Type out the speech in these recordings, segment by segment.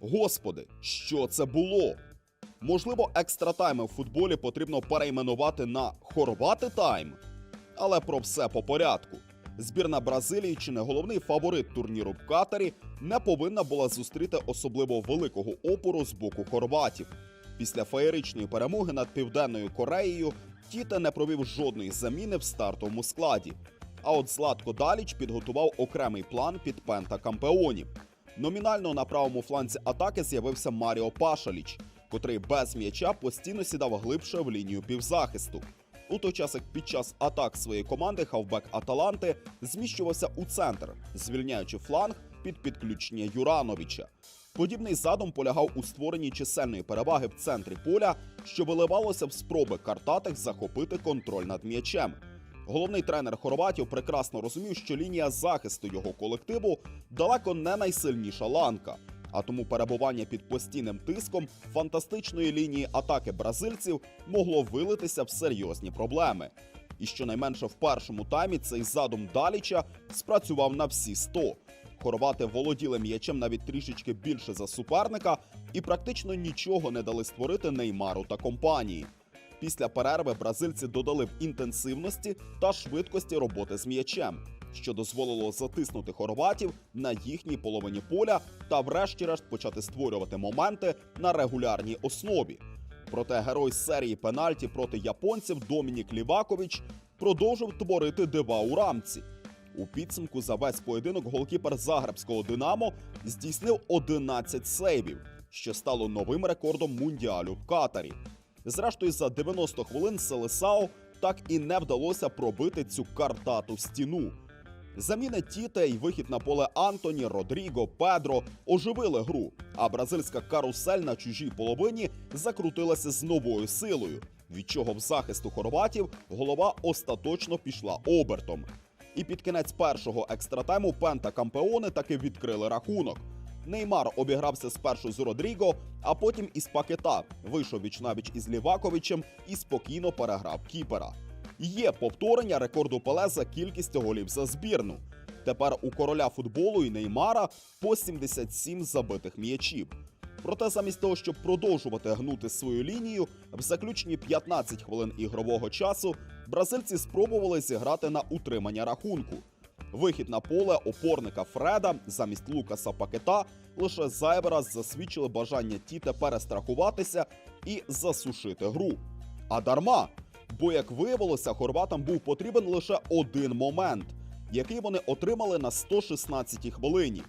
Господи, що це було? Можливо, екстратайми в футболі потрібно перейменувати на Хорвати тайм. Але про все по порядку. Збірна Бразилії, чи не головний фаворит турніру в Катарі, не повинна була зустріти особливо великого опору з боку хорватів. Після феєричної перемоги над Південною Кореєю Тіте не провів жодної заміни в стартовому складі. А от Златко Даліч підготував окремий план під пента кампеонів. Номінально на правому фланці атаки з'явився Маріо Пашаліч, котрий без м'яча постійно сідав глибше в лінію півзахисту. У той час, як під час атак своєї команди хавбек Аталанти зміщувався у центр, звільняючи фланг під підключення Юрановича. Подібний задум полягав у створенні чисельної переваги в центрі поля, що виливалося в спроби картатих захопити контроль над м'ячем. Головний тренер хорватів прекрасно розумів, що лінія захисту його колективу далеко не найсильніша ланка. А тому перебування під постійним тиском фантастичної лінії атаки бразильців могло вилитися в серйозні проблеми. І щонайменше в першому таймі цей задум Даліча спрацював на всі 100. Хорвати володіли м'ячем навіть трішечки більше за суперника і практично нічого не дали створити Неймару та компанії. Після перерви бразильці додали в інтенсивності та швидкості роботи з м'ячем, що дозволило затиснути хорватів на їхній половині поля та, врешті-решт, почати створювати моменти на регулярній основі. Проте герой серії пенальті проти японців Домінік Лівакович продовжив творити дива у рамці. У підсумку за весь поєдинок голкіпер Загребського Динамо здійснив 11 сейвів, що стало новим рекордом мундіалю в Катарі. Зрештою, за 90 хвилин Селесао так і не вдалося пробити цю картату стіну. Заміни Тіте і вихід на поле Антоні, Родріго, Педро оживили гру, а бразильська карусель на чужій половині закрутилася з новою силою, від чого в захисту хорватів голова остаточно пішла обертом. І під кінець першого екстратайму Пента Кампеони таки відкрили рахунок. Неймар обігрався спершу з Родріго, а потім із пакета вийшов вічнавіч із Ліваковичем і спокійно переграв кіпера. Є повторення рекорду Пеле за кількістю голів за збірну. Тепер у короля футболу і Неймара по 77 забитих м'ячів. Проте замість того, щоб продовжувати гнути свою лінію, в заключні 15 хвилин ігрового часу бразильці спробували зіграти на утримання рахунку. Вихід на поле опорника Фреда замість Лукаса Пакета лише зайвий раз засвідчили бажання Тіте перестрахуватися і засушити гру. А дарма, бо як виявилося, хорватам був потрібен лише один момент, який вони отримали на 116-й хвилині.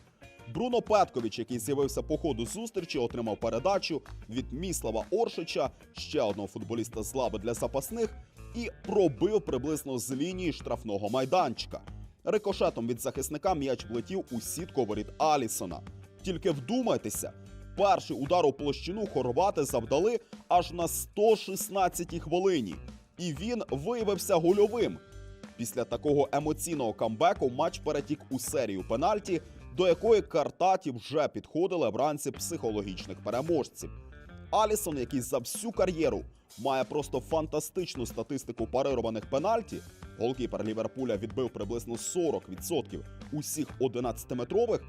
Бруно Петкович, який з'явився по ходу зустрічі, отримав передачу від Міслава Оршича, ще одного футболіста з лави для запасних, і пробив приблизно з лінії штрафного майданчика. Рикошетом від захисника м'яч влетів у сітку воріт Алісона. Тільки вдумайтеся, перший удар у площину хорвати завдали аж на 116-й хвилині, і він виявився гольовим. Після такого емоційного камбеку матч перетік у серію пенальті, до якої картаті вже підходили вранці психологічних переможців. Алісон, який за всю кар'єру має просто фантастичну статистику парированих пенальті, голкіпер Ліверпуля відбив приблизно 40% усіх 11-метрових,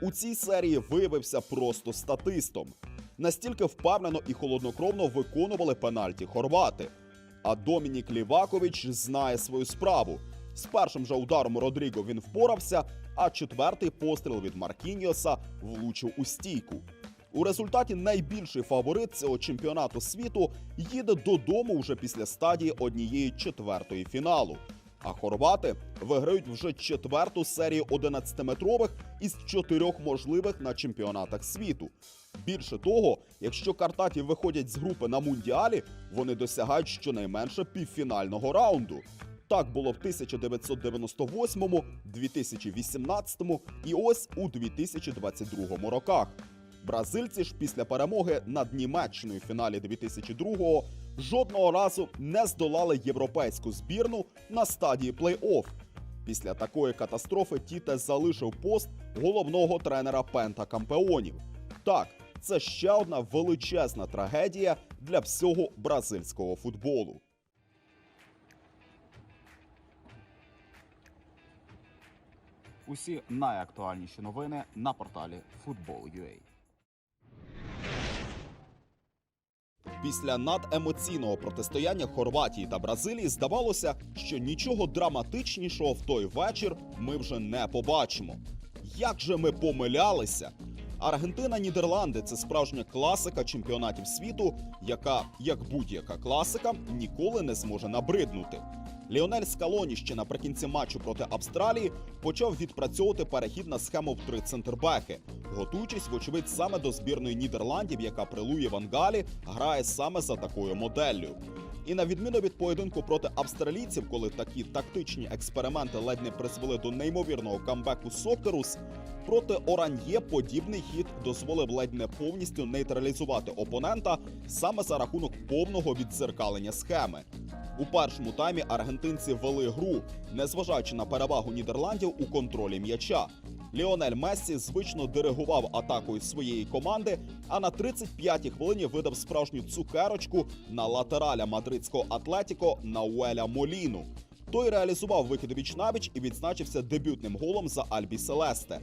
у цій серії виявився просто статистом. Настільки впевнено і холоднокровно виконували пенальті хорвати. А Домінік Лівакович знає свою справу. З першим же ударом Родріго він впорався, а четвертий постріл від Маркіньоса влучив у стійку. У результаті найбільший фаворит цього чемпіонату світу їде додому вже після стадії однієї четвертої фіналу. А хорвати виграють вже четверту серію 11-метрових із чотирьох можливих на чемпіонатах світу. Більше того, якщо картаті виходять з групи на мундіалі, вони досягають щонайменше півфінального раунду. Так було в 1998, 2018 і ось у 2022 роках. Бразильці ж після перемоги над Німеччиною в фіналі 2002-го жодного разу не здолали європейську збірну на стадії плей-офф. Після такої катастрофи Тіте залишив пост головного тренера Пента Кампеонів. Так, це ще одна величезна трагедія для всього бразильського футболу. Усі найактуальніші новини на порталі Football.ua. Після надемоційного протистояння Хорватії та Бразилії здавалося, що нічого драматичнішого в той вечір ми вже не побачимо. Як же ми помилялися? Аргентина Нідерланди це справжня класика чемпіонатів світу, яка, як будь-яка класика, ніколи не зможе набриднути. Ліонель Скалоні ще наприкінці матчу проти Австралії почав відпрацьовувати перехід на схему в три центрбеки, готуючись, вочевидь, саме до збірної Нідерландів, яка при Луї Вангалі грає саме за такою моделлю. І на відміну від поєдинку проти австралійців, коли такі тактичні експерименти ледь не призвели до неймовірного камбеку Сокерус, проти Оран'є подібний хід дозволив ледь не повністю нейтралізувати опонента саме за рахунок повного віддзеркалення схеми. У першому таймі аргентинці вели гру, незважаючи на перевагу Нідерландів у контролі м'яча. Ліонель Мессі звично диригував атакою своєї команди, а на 35-й хвилині видав справжню цукерочку на латераля мадридського Атлетіко Науеля Моліну. Той реалізував вихід віч навіч і відзначився дебютним голом за Альбі Селесте.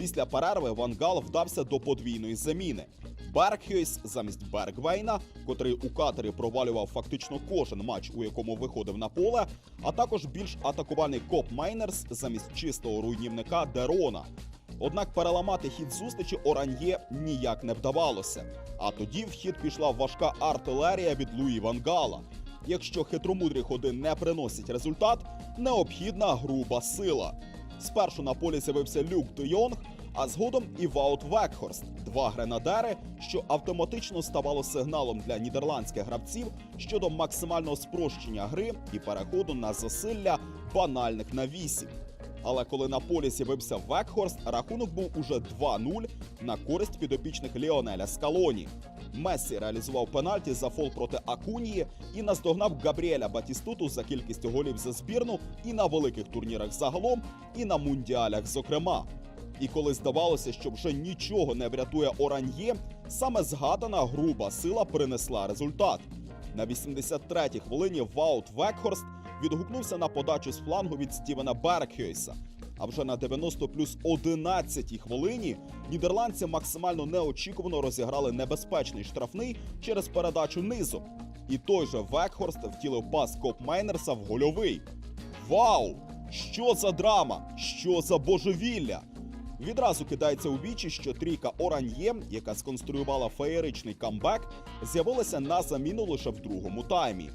Після перерви Ван Гал вдався до подвійної заміни. Бергхюйс замість Бергвейна, котрий у катері провалював фактично кожен матч, у якому виходив на поле, а також більш атакувальний Коп Майнерс замість чистого руйнівника Дерона. Однак переламати хід зустрічі Оран'є ніяк не вдавалося. А тоді в хід пішла важка артилерія від Луї Вангала. Якщо хитромудрі ходи не приносять результат, необхідна груба сила. Спершу на полі з'явився Люк Де а згодом і Ваут Векхорст, два гренадери, що автоматично ставало сигналом для нідерландських гравців щодо максимального спрощення гри і переходу на засилля банальних на 8. Але коли на полі з'явився Векхорст, рахунок був уже 2-0 на користь підопічних Ліонеля Скалоні. Мессі реалізував пенальті за фол проти Акунії і наздогнав Габріеля Батістуту за кількістю голів за збірну і на великих турнірах загалом, і на мундіалях, зокрема. І коли здавалося, що вже нічого не врятує Оран'є, саме згадана груба сила принесла результат. На 83-й хвилині Ваут Векхорст відгукнувся на подачу з флангу від Стівена Бергхюйса. А вже на 90 плюс 11 хвилині нідерландці максимально неочікувано розіграли небезпечний штрафний через передачу низом. І той же Векхорст втілив пас Коп Майнерса в гольовий. Вау! Що за драма? Що за божевілля? Відразу кидається у вічі, що трійка Оран'є, яка сконструювала феєричний камбек, з'явилася на заміну лише в другому таймі.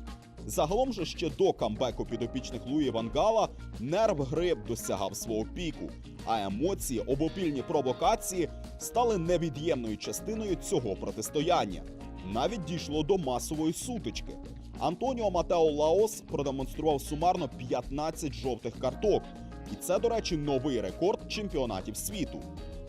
Загалом же ще до камбеку підопічних Луї Вангала нерв гри досягав свого піку, а емоції, обопільні провокації стали невід'ємною частиною цього протистояння. Навіть дійшло до масової сутички. Антоніо Матео Лаос продемонстрував сумарно 15 жовтих карток, і це, до речі, новий рекорд чемпіонатів світу.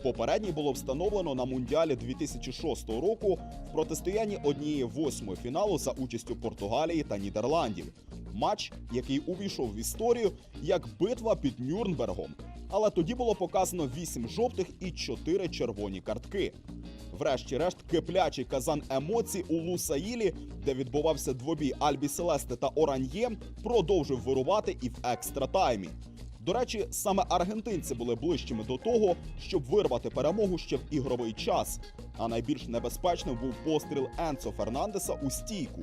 Попередній було встановлено на мундіалі 2006 року в протистоянні однієї восьмої фіналу за участю Португалії та Нідерландів. Матч, який увійшов в історію як битва під Нюрнбергом. Але тоді було показано 8 жовтих і 4 червоні картки. Врешті-решт, киплячий казан емоцій у Лусаїлі, де відбувався двобій Альбі Селесте та Оран'є, продовжив вирувати і в екстра таймі. До речі, саме аргентинці були ближчими до того, щоб вирвати перемогу ще в ігровий час. А найбільш небезпечним був постріл Енцо Фернандеса у стійку.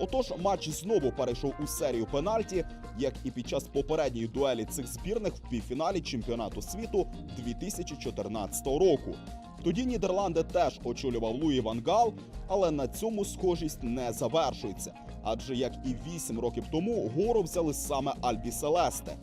Отож, матч знову перейшов у серію пенальті, як і під час попередньої дуелі цих збірних в півфіналі чемпіонату світу 2014 року. Тоді Нідерланди теж очолював Луї Ван Гал, але на цьому схожість не завершується. Адже як і вісім років тому гору взяли саме Альбі Селесте.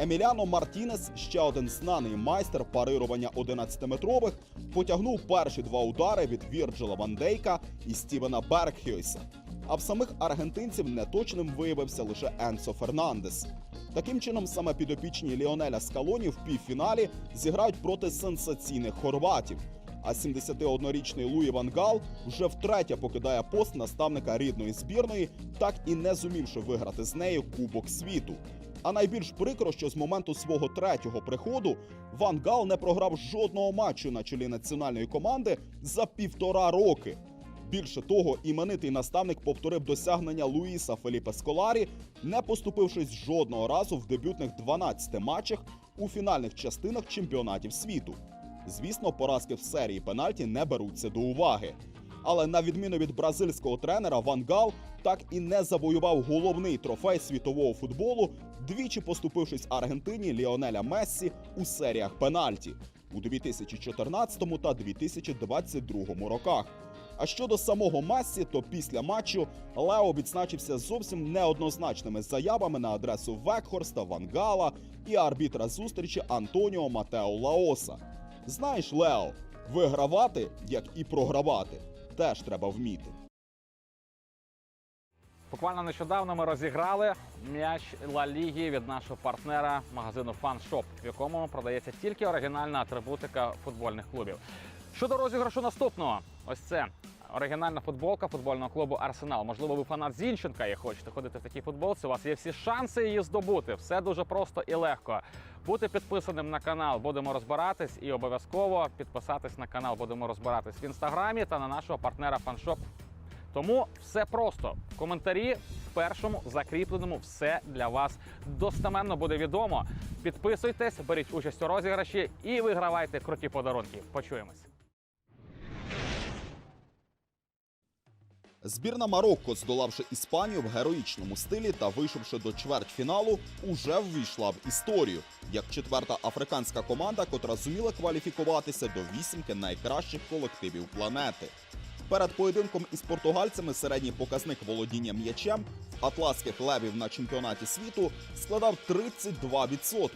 Еміліано Мартінес, ще один знаний майстер парирування 11-метрових, потягнув перші два удари від Вірджила Ван Дейка і Стівена Бергхюйса. А в самих аргентинців неточним виявився лише Енсо Фернандес. Таким чином, саме підопічні Ліонеля Скалоні в півфіналі зіграють проти сенсаційних хорватів. А 71-річний Луї Ван Гал вже втретє покидає пост наставника рідної збірної, так і не зумівши виграти з нею Кубок світу. А найбільш прикро, що з моменту свого третього приходу Ван Гал не програв жодного матчу на чолі національної команди за півтора роки. Більше того, іменитий наставник повторив досягнення Луїса Феліпе Сколарі, не поступившись жодного разу в дебютних 12 матчах у фінальних частинах чемпіонатів світу. Звісно, поразки в серії пенальті не беруться до уваги. Але на відміну від бразильського тренера Ван Гал так і не завоював головний трофей світового футболу, двічі поступившись Аргентині Ліонеля Мессі у серіях пенальті у 2014 та 2022 роках. А щодо самого Мессі, то після матчу Лео відзначився зовсім неоднозначними заявами на адресу Векхорста, Вангала і арбітра зустрічі Антоніо Матео Лаоса. Знаєш, Лео, вигравати, як і програвати, теж треба вміти. Буквально нещодавно ми розіграли м'яч Ла Ліги від нашого партнера магазину Фаншоп, в якому продається тільки оригінальна атрибутика футбольних клубів. Щодо розіграшу наступного, ось це оригінальна футболка футбольного клубу Арсенал. Можливо, ви фанат Зінченка і хочете ходити в такій футболці. У вас є всі шанси її здобути. Все дуже просто і легко. Бути підписаним на канал, будемо розбиратись, і обов'язково підписатись на канал. Будемо розбиратись в інстаграмі та на нашого партнера FunShop тому все просто. В коментарі в першому закріпленому все для вас достеменно буде відомо. Підписуйтесь, беріть участь у розіграші і вигравайте круті подарунки. Почуємось. Збірна Марокко, здолавши Іспанію в героїчному стилі та вийшовши до чвертьфіналу, уже ввійшла в історію як четверта африканська команда, котра зуміла кваліфікуватися до вісімки найкращих колективів планети. Перед поєдинком із португальцями середній показник володіння м'ячем атласських левів на чемпіонаті світу складав 32%.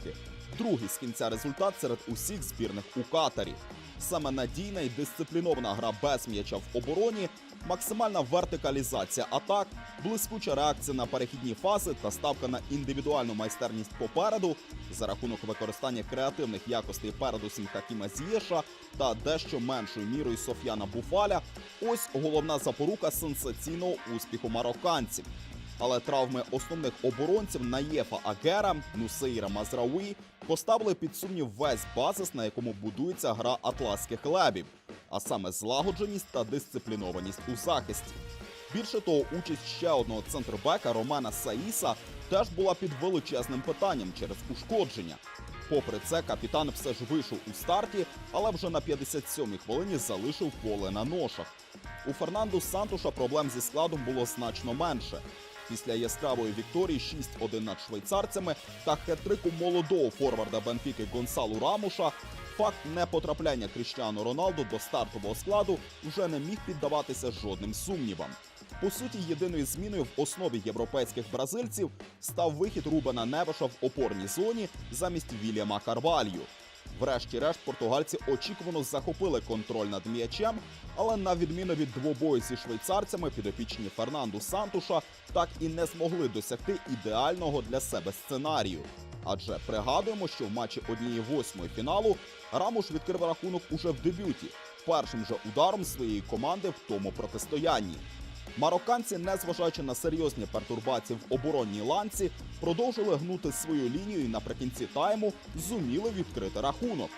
Другий з кінця результат серед усіх збірних у Катарі. Саме надійна і дисциплінована гра без м'яча в обороні, максимальна вертикалізація атак, блискуча реакція на перехідні фази та ставка на індивідуальну майстерність попереду за рахунок використання креативних якостей передусім Хакіма Зієша та дещо меншою мірою Соф'яна Буфаля. Ось головна запорука сенсаційного успіху марокканців. Але травми основних оборонців Наєфа Агера, Нусейра Мазрауї поставили під сумнів весь базис, на якому будується гра атласських лебів, а саме злагодженість та дисциплінованість у захисті. Більше того, участь ще одного центрбека Романа Саїса теж була під величезним питанням через ушкодження. Попри це, капітан все ж вийшов у старті, але вже на 57-й хвилині залишив поле на ношах. У Фернанду Сантуша проблем зі складом було значно менше. Після яскравої вікторії 6-1 над швейцарцями та хет-трику молодого форварда Бенфіки Гонсалу Рамуша, факт непотрапляння Кріштіану Роналду до стартового складу вже не міг піддаватися жодним сумнівам. По суті, єдиною зміною в основі європейських бразильців став вихід Рубена Невеша в опорній зоні замість Вільяма Карвалью. Врешті-решт, португальці очікувано захопили контроль над м'ячем, але на відміну від двобою зі швейцарцями, підопічні Фернанду Сантуша так і не змогли досягти ідеального для себе сценарію. Адже пригадуємо, що в матчі однієї восьмої фіналу Рамуш відкрив рахунок уже в дебюті, першим же ударом своєї команди в тому протистоянні. Марокканці, незважаючи на серйозні пертурбації в оборонній ланці, продовжили гнути свою лінію і наприкінці тайму зуміли відкрити рахунок.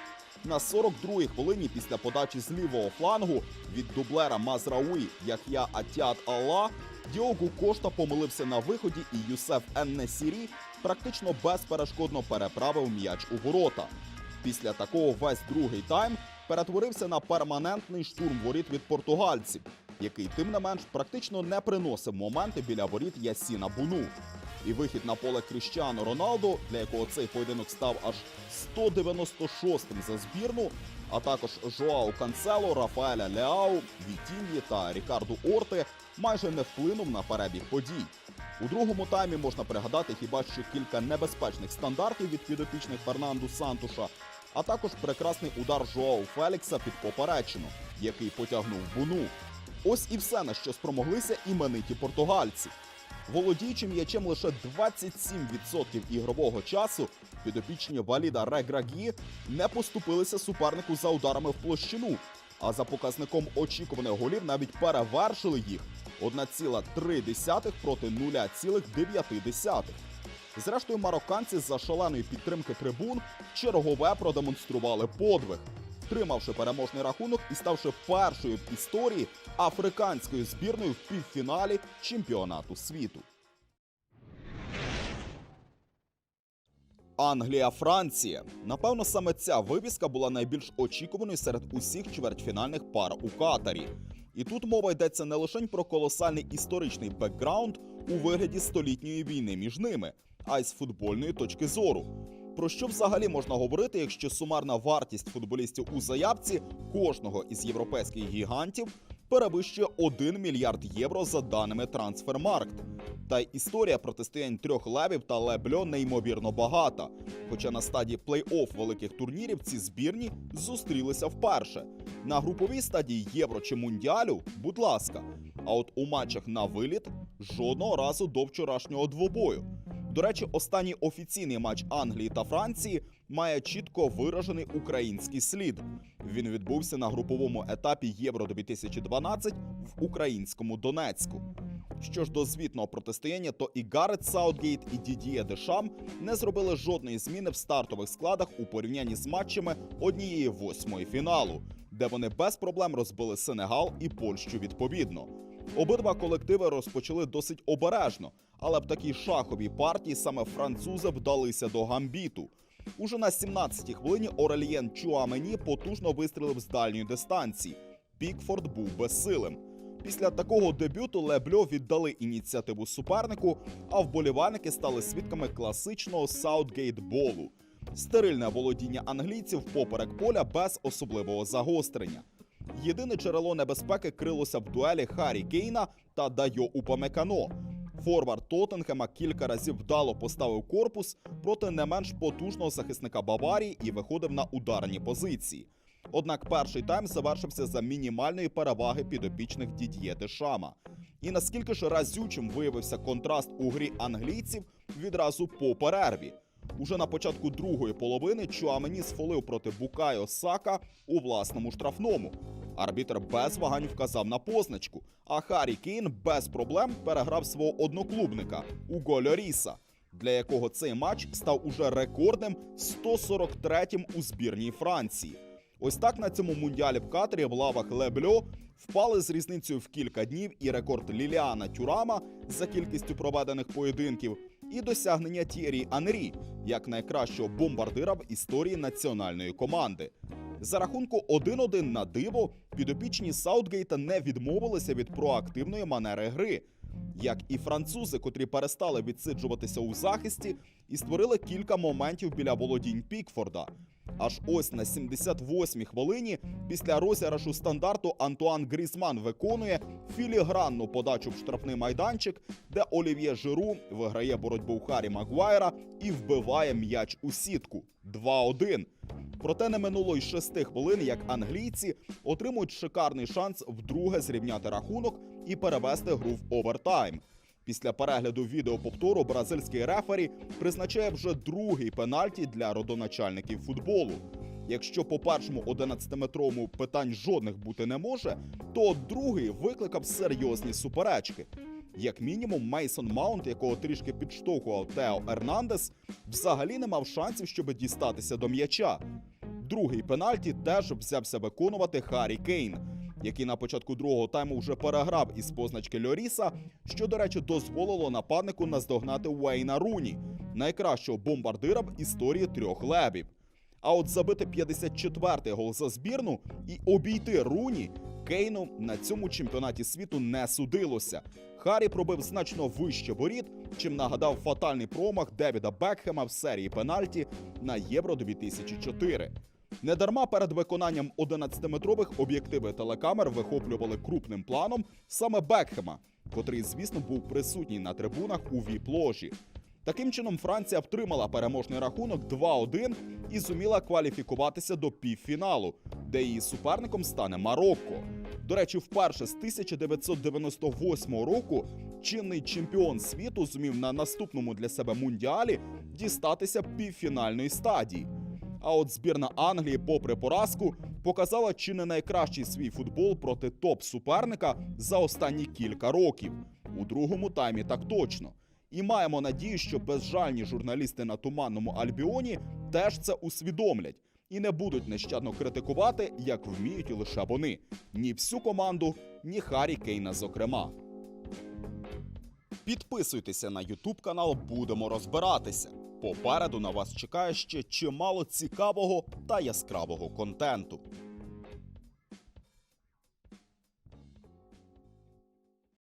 На 42-й хвилині після подачі з лівого флангу від дублера Мазрауї Яхя Атіат Алла Діогу Кошта помилився на виході, і Юсеф Еннесірі практично безперешкодно переправив м'яч у ворота. Після такого весь другий тайм перетворився на перманентний штурм воріт від португальців, який тим не менш практично не приносив моменти біля воріт Ясіна Буну. І вихід на поле Кріщану Роналду, для якого цей поєдинок став аж 196-м за збірну, а також Жоао Канцело, Рафаеля Ляау, Вітіньї та Рікарду Орте майже не вплинув на перебіг подій. У другому таймі можна пригадати хіба що кілька небезпечних стандартів від підопічних Фернанду Сантуша, а також прекрасний удар Жоао Фелікса під поперечину, який потягнув буну. Ось і все на що спромоглися імениті португальці. Володіючи м'ячем лише 27% ігрового часу, підопічні валіда Реграгі не поступилися супернику за ударами в площину, а за показником очікуваних голів навіть перевершили їх 1,3 проти 0,9. Зрештою, марокканці за шаленої підтримки трибун чергове продемонстрували подвиг, втримавши переможний рахунок і ставши першою в історії африканською збірною в півфіналі чемпіонату світу. Англія, Франція. Напевно, саме ця вивіска була найбільш очікуваною серед усіх чвертьфінальних пар у Катарі. І тут мова йдеться не лише про колосальний історичний бекграунд у вигляді столітньої війни між ними, а й з футбольної точки зору. Про що взагалі можна говорити, якщо сумарна вартість футболістів у заявці кожного із європейських гігантів перевищує 1 мільярд євро за даними Трансфермаркт? Та й історія протистоянь трьох левів та лебльо неймовірно багата. Хоча на стадії плей-офф великих турнірів ці збірні зустрілися вперше. На груповій стадії Євро чи Мундіалю, будь ласка. А от у матчах на виліт жодного разу до вчорашнього двобою. До речі, останній офіційний матч Англії та Франції має чітко виражений український слід. Він відбувся на груповому етапі Євро 2012 в українському Донецьку. Що ж до звітного протистояння, то і Гарет Саутгейт, і Дідіє Дешам не зробили жодної зміни в стартових складах у порівнянні з матчами однієї восьмої фіналу, де вони без проблем розбили Сенегал і Польщу відповідно. Обидва колективи розпочали досить обережно, але в такій шаховій партії саме французи вдалися до гамбіту. Уже на 17-й хвилині Орельєн Чуамені потужно вистрілив з дальньої дистанції. Пікфорд був безсилим. Після такого дебюту Лебльо віддали ініціативу супернику, а вболівальники стали свідками класичного Саутгейт-болу. Стерильне володіння англійців поперек поля без особливого загострення. Єдине джерело небезпеки крилося в дуелі Харі Кейна та Дайо Упамекано. Форвард Тоттенхема кілька разів вдало поставив корпус проти не менш потужного захисника Баварії і виходив на ударні позиції. Однак перший тайм завершився за мінімальної переваги підопічних Дід'є Дешама. І наскільки ж разючим виявився контраст у грі англійців відразу по перерві. Уже на початку другої половини Чуамені сфолив проти Букайо Сака у власному штрафному. Арбітр без вагань вказав на позначку, а Харі Кейн без проблем переграв свого одноклубника Уго Льоріса, для якого цей матч став уже рекордним 143-м у збірній Франції. Ось так на цьому мундіалі в Катарі в лавах Лебльо впали з різницею в кілька днів і рекорд Ліліана Тюрама за кількістю проведених поєдинків, і досягнення Тєрі Анрі як найкращого бомбардира в історії національної команди. За рахунку 1-1 на диво підопічні Саутгейта не відмовилися від проактивної манери гри, як і французи, котрі перестали відсиджуватися у захисті і створили кілька моментів біля володінь Пікфорда. Аж ось на 78-й хвилині після розіграшу стандарту Антуан Грісман виконує філігранну подачу в штрафний майданчик, де Олів'є Жиру виграє боротьбу Харі Магуайра і вбиває м'яч у сітку 2-1. Проте не минуло й шести хвилин, як англійці отримують шикарний шанс вдруге зрівняти рахунок і перевести гру в овертайм. Після перегляду відеоповтору бразильський рефері призначає вже другий пенальті для родоначальників футболу. Якщо по першому 11-метровому питань жодних бути не може, то другий викликав серйозні суперечки. Як мінімум, Мейсон Маунт, якого трішки підштовхував Тео Ернандес, взагалі не мав шансів, щоб дістатися до м'яча. Другий пенальті теж взявся виконувати Харі Кейн, який на початку другого тайму вже переграв із позначки Льоріса, що, до речі, дозволило нападнику наздогнати Уейна Руні, найкращого бомбардира в історії трьох левів. А от забити 54-й гол за збірну і обійти Руні Кейну на цьому чемпіонаті світу не судилося. Харі пробив значно вище воріт, чим нагадав фатальний промах Девіда Бекхема в серії пенальті на Євро 2004. Недарма перед виконанням 11-метрових об'єктиви телекамер вихоплювали крупним планом саме Бекхема, котрий, звісно, був присутній на трибунах у віп-ложі. Таким чином, Франція втримала переможний рахунок 2-1 і зуміла кваліфікуватися до півфіналу, де її суперником стане Марокко. До речі, вперше з 1998 року чинний чемпіон світу зумів на наступному для себе мундіалі дістатися півфінальної стадії. А от збірна Англії, попри поразку, показала чи не найкращий свій футбол проти топ-суперника за останні кілька років. У другому таймі так точно. І маємо надію, що безжальні журналісти на туманному Альбіоні теж це усвідомлять і не будуть нещадно критикувати, як вміють лише вони. Ні всю команду, ні Харі Кейна, зокрема. Підписуйтеся на Ютуб канал, будемо розбиратися. Попереду на вас чекає ще чимало цікавого та яскравого контенту.